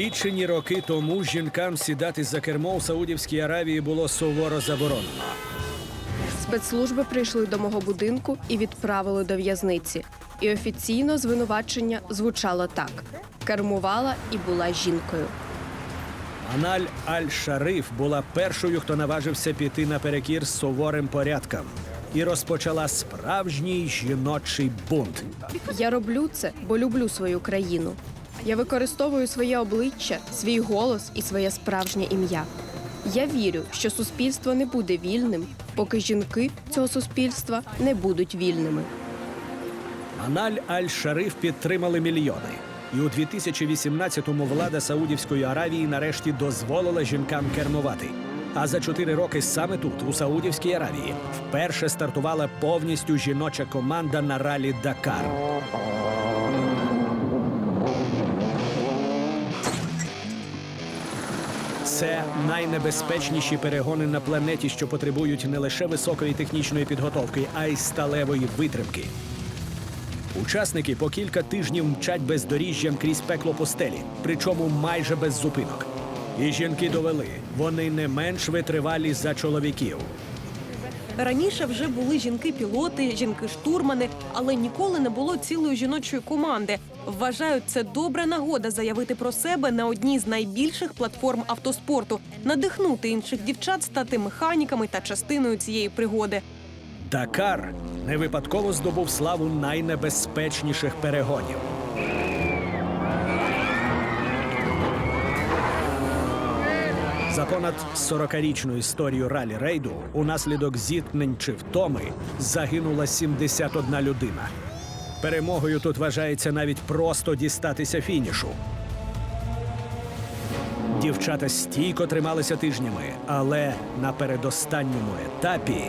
Лічені роки тому жінкам сідати за кермо в Саудівській Аравії було суворо заборонено. Спецслужби прийшли до мого будинку і відправили до в'язниці. І офіційно звинувачення звучало так: кермувала і була жінкою. Аналь Аль-Шариф була першою, хто наважився піти наперекір з суворим порядкам, і розпочала справжній жіночий бунт. Я роблю це, бо люблю свою країну. Я використовую своє обличчя, свій голос і своє справжнє ім'я. Я вірю, що суспільство не буде вільним, поки жінки цього суспільства не будуть вільними. Аналь Аль-Шариф підтримали мільйони. І у 2018-му влада Саудівської Аравії нарешті дозволила жінкам кермувати. А за чотири роки саме тут, у Саудівській Аравії, вперше стартувала повністю жіноча команда на ралі Дакар. Це найнебезпечніші перегони на планеті, що потребують не лише високої технічної підготовки, а й сталевої витримки. Учасники по кілька тижнів мчать бездоріжжям крізь пекло постелі, причому майже без зупинок. І жінки довели, вони не менш витривалі за чоловіків. Раніше вже були жінки-пілоти, жінки-штурмани, але ніколи не було цілої жіночої команди. Вважають, це добра нагода заявити про себе на одній з найбільших платформ автоспорту, надихнути інших дівчат стати механіками та частиною цієї пригоди. Дакар не випадково здобув славу найнебезпечніших перегонів. За понад 40-річну історію ралі рейду унаслідок зіткнень чи втоми загинула 71 людина. Перемогою тут вважається навіть просто дістатися фінішу. Дівчата стійко трималися тижнями, але на передостанньому етапі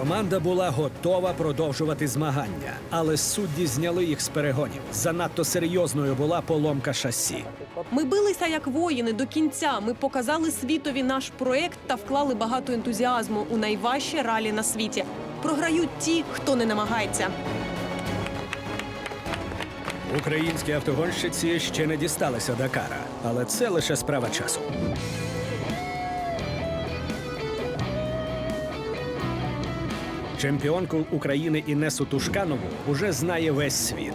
Команда була готова продовжувати змагання, але судді зняли їх з перегонів. Занадто серйозною була поломка шасі. Ми билися як воїни до кінця. Ми показали світові наш проект та вклали багато ентузіазму у найважче ралі на світі. Програють ті, хто не намагається. Українські автогонщиці ще не дісталися Дакара, але це лише справа часу. Чемпіонку України Інесу Тушканову уже знає весь світ.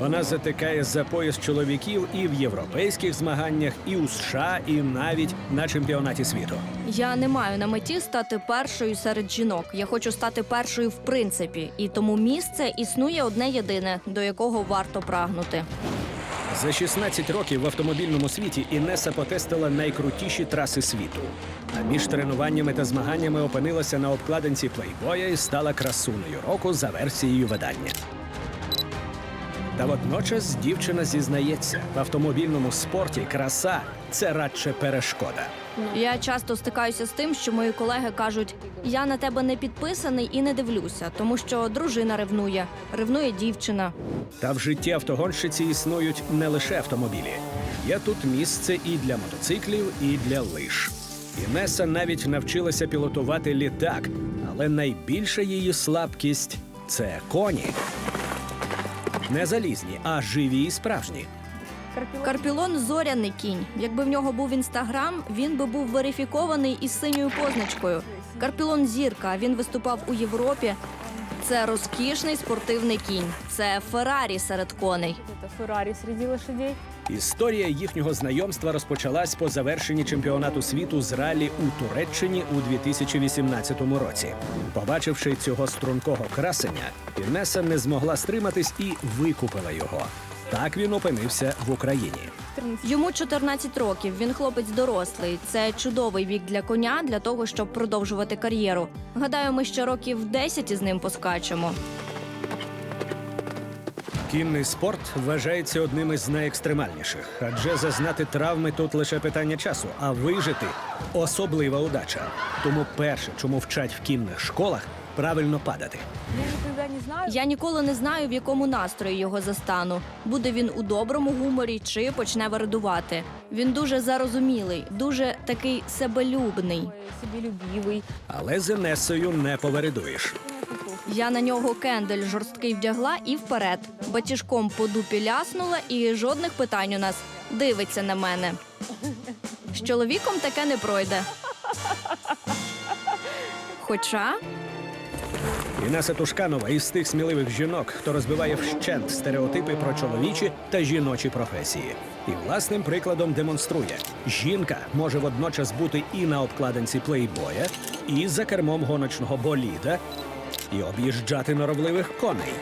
Вона затикає за пояс чоловіків і в європейських змаганнях, і у США, і навіть на чемпіонаті світу. Я не маю на меті стати першою серед жінок. Я хочу стати першою в принципі, і тому місце існує одне єдине, до якого варто прагнути. За 16 років в автомобільному світі Інеса потестила найкрутіші траси світу. А між тренуваннями та змаганнями опинилася на обкладинці плейбоя і стала красуною року за версією видання. Та водночас дівчина зізнається, в автомобільному спорті краса це радше перешкода. Я часто стикаюся з тим, що мої колеги кажуть: я на тебе не підписаний і не дивлюся, тому що дружина ревнує, ревнує дівчина. Та в житті автогонщиці існують не лише автомобілі. Є тут місце і для мотоциклів, і для лиж. Інеса навіть навчилася пілотувати літак, але найбільша її слабкість це коні. Не залізні, а живі і справжні. Карпілон зоряний кінь. Якби в нього був інстаграм, він би був верифікований із синьою позначкою. Карпілон зірка. Він виступав у Європі. Це розкішний спортивний кінь. Це Феррарі серед коней. Це Феррарі серед лошадей. Історія їхнього знайомства розпочалась по завершенні чемпіонату світу з ралі у Туреччині у 2018 році. Побачивши цього стрункого красення, Інеса не змогла стриматись і викупила його. Так він опинився в Україні. Йому 14 років. Він хлопець дорослий. Це чудовий вік для коня для того, щоб продовжувати кар'єру. Гадаю, ми ще років 10 із ним поскачемо. Кінний спорт вважається одним із найекстремальніших, адже зазнати травми тут лише питання часу, а вижити особлива удача. Тому перше, чому вчать в кінних школах, правильно падати. Я никогда не ніколи не знаю, в якому настрої його застану. Буде він у доброму гуморі чи почне вередувати. Він дуже зарозумілий, дуже такий себелюбний. Себелюбивый. Але з Енесою не повередуєш. Я на нього кендель жорсткий вдягла і вперед. Батіжком по дупі ляснула, і жодних питань у нас. Дивиться на мене. З чоловіком таке не пройде. Хоча Інеса Тушканова із тих сміливих жінок, хто розбиває вщент стереотипи про чоловічі та жіночі професії. І власним прикладом демонструє: жінка може водночас бути і на обкладинці плейбоя, і за кермом гоночного боліда, і об'їжджати норовливих коней.